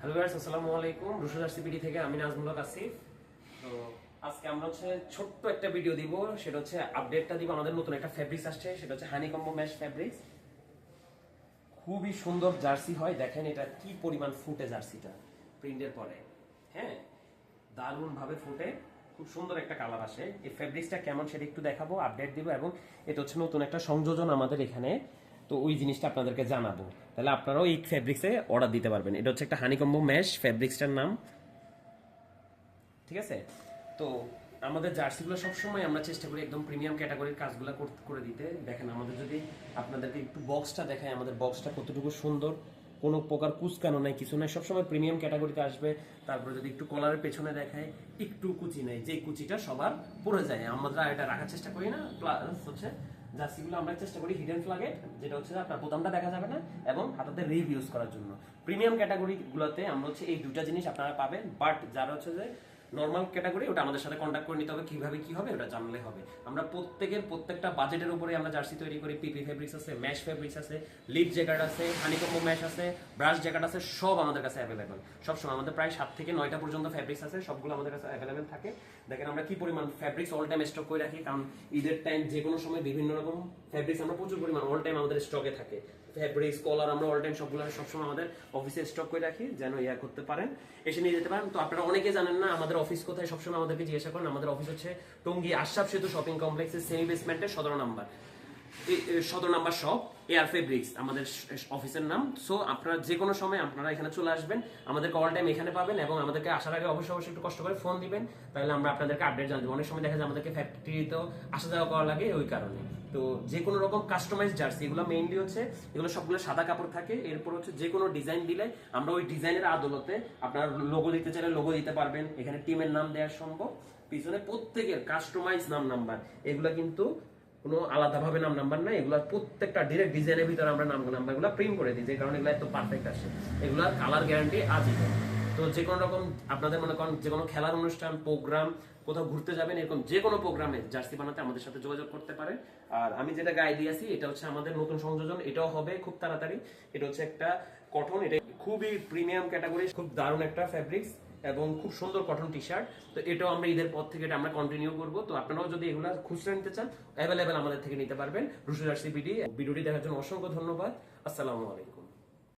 Hello guys আসসালামু আলাইকুম। রুশুদার CPD থেকে আমি নাজমুল আসিফ। তো আজকে আমরা হচ্ছে ছোট্ট একটা ভিডিও দিব, সেটা হচ্ছে আপডেটটা দিব। আমাদের নতুন একটা ফেব্রিক্স আসছে, সেটা হচ্ছে হানি কম্বো ম্যাশ ফেব্রিক্স খুবই সুন্দর জার্সি হয়। দেখেন এটা কি পরিমাণ ফুটে জার্সিটা, প্রিন্টের পরে। হ্যাঁ দারুণ ভাবে ফুটে। খুব সুন্দর একটা কালার আসে। এই ফেব্রিক্সটা কেমন সেটা একটু দেখাবো আপডেট দিব। এবং এটা হচ্ছে নতুন একটা সংযোজন আমাদের এখানে। তো ওই জিনিসটা আপনাদেরকে জানাব। তাহলে আপনারাও এই ফেব্রিক্সে অর্ডার দিতে পারবেন। এটা হচ্ছে একটা হানিকম্বো ম্যাশ ফেব্রিক্সটার নাম। ঠিক আছে? তো আমাদের জার্সিগুলো সবসময় আমরা চেষ্টা করি একদম প্রিমিয়াম ক্যাটাগরির কাজগুলো করে দিতে। দেখেন, আমাদের যদি আপনাদেরকে একটু বক্সটা দেখায় আমাদের বক্সটা কতটুকু সুন্দর। কোনো প্রকার কুচকানো নাই, কিছু নাই, সবসময় প্রিমিয়াম ক্যাটাগরিতে আসবে। তারপরে যদি একটু কলারের পেছনে দেখায় একটু কুচি নেই, যে কুচিটা সবার পড়ে যায়। আমরা এটা রাখার চেষ্টা করি না প্লাস হচ্ছে জার্সিগুলো আমরা চেষ্টা করি হিডেন ফ্লাগে যেটা হচ্ছে আপনার বোতামটা দেখা যাবে না এবং হাতাতে রিভ ইউজ করার জন্য। প্রিমিয়াম ক্যাটাগরিগুলোতে আমরা হচ্ছে এই দুটা জিনিস আপনারা পাবেন বাট যারা হচ্ছে যে নর্মাল ক্যাটাগরি ওটা আমাদের সাথে কন্ট্যাক্ট করে নিতে হবে, কীভাবে কি হবে, ওটা জানলে হবে। আমরা প্রত্যেকের, প্রত্যেকটা বাজেটের উপরে আমরা জার্সি তৈরি করি পিপি ফেব্রিক্স আছে ম্যাশ ফেব্রিক্স আছে লিড জ্যাকেট আছে হানিকম্বো ম্যাশ আছে ব্রাশ জ্যাকেট আছে, সব আমাদের কাছে অ্যাভেলেবেল সবসময় আমাদের প্রায় সাত থেকে নয়টা পর্যন্ত ফেব্রিক্স আছে, সবগুলো আমাদের কাছে অ্যাভেলেবেল থাকে। দেখেন আমরা কি পরিমাণ ফেব্রিক্স অল টাইম স্টক করে রাখি, কারণ ঈদের টাইম যে কোনো সময় বিভিন্ন রকম ফেব্রিক্স আমরা প্রচুর পরিমাণ অল টাইম আমাদের স্টকে থাকে। ফেব্রিক্স কলার আমরা অল টাইম সবগুলো সবসময় আমাদের অফিসে স্টক করে রাখি, যেন ইয়া করতে পারেন। এসে নিয়ে যেতে পারেন। তো আপনারা অনেকে জানেন না, আমাদের অফিস কোথায় সবসময় আমাদেরকে জিজ্ঞাসা করেন, আমাদের অফিস হচ্ছে টঙ্গি আশরাফ সেতু শপিং কমপ্লেক্সের সেমি বেসমেন্টের সদর নাম্বার সতেরো নাম্বার শপ এয়ার ফেব্রিক্স আমাদের অফিসের নাম। সো আপনারা যে কোনো সময় আপনারা এখানে চলে আসবেন, আমাদেরকে অল টাইম এখানে পাবেন এবং আমাদেরকে আসার আগে অবশ্যই অবশ্যই একটু কষ্ট করে ফোন দিবেন, তাহলে আমরা আপনাদেরকে আপডেট জানাব অনেক সময় দেখা যায় আমাদেরকে ফ্যাক্টরিতেও আসা যাওয়া করা লাগে ওই কারণে। তো যে কোনো রকম কাস্টমাইজ জার্সি এগুলো মেইনলি হচ্ছে, এগুলো সবগুলো সাদা কাপড় থাকে, এরপর হচ্ছে যে কোনো ডিজাইন দিলে আমরা ওই ডিজাইনের আদলতে আপনার লোগো দিতে চাইলে লোগো দিতে পারবেন। এখানে টিমের নাম দেওয়া সম্ভব। পিছনে প্রত্যেকের কাস্টমাইজ নাম নাম্বার এগুলো কিন্তু কোনো আলাদাভাবে নাম, নাম্বার নাই এগুলো প্রত্যেকটা ডিরেক্ট ডিজাইনের ভিতরে আমরা নাম, নাম্বারগুলো প্রিন্ট করে দিই, যে কারণে এগুলো এত পারফেক্ট আসে। এগুলোর কালার গ্যারান্টি আজীবন তো যে কোনো রকম আপনাদের মনে করেন যে কোনো খেলার অনুষ্ঠান প্রোগ্রাম কোথাও ঘুরতে যাবেন, এরকম যে কোনো প্রোগ্রামে জার্সি বানাতে আমাদের সাথে যোগাযোগ করতে পারেন আর আমি যেটা গায়ে দিয়েছি এটা হচ্ছে আমাদের নতুন সংযোজন, এটাও হবে খুব তাড়াতাড়ি। এটা হচ্ছে একটা কটন এটা খুবই প্রিমিয়াম ক্যাটাগরি খুব দারুণ একটা ফ্যাব্রিক্স এবং খুব সুন্দর কটন টি শার্ট তো এটাও আমরা ঈদের পর থেকে এটা আমরা কন্টিনিউ করব। তো আপনারাও যদি এগুলো খুচরা নিতে চান অ্যাভেলেবেল আমাদের থেকে নিতে পারবেন। রুশুদার জার্সি বিডি ভিডিওটি দেখার জন্য অসংখ্য ধন্যবাদ। আসসালামু আলাইকুম।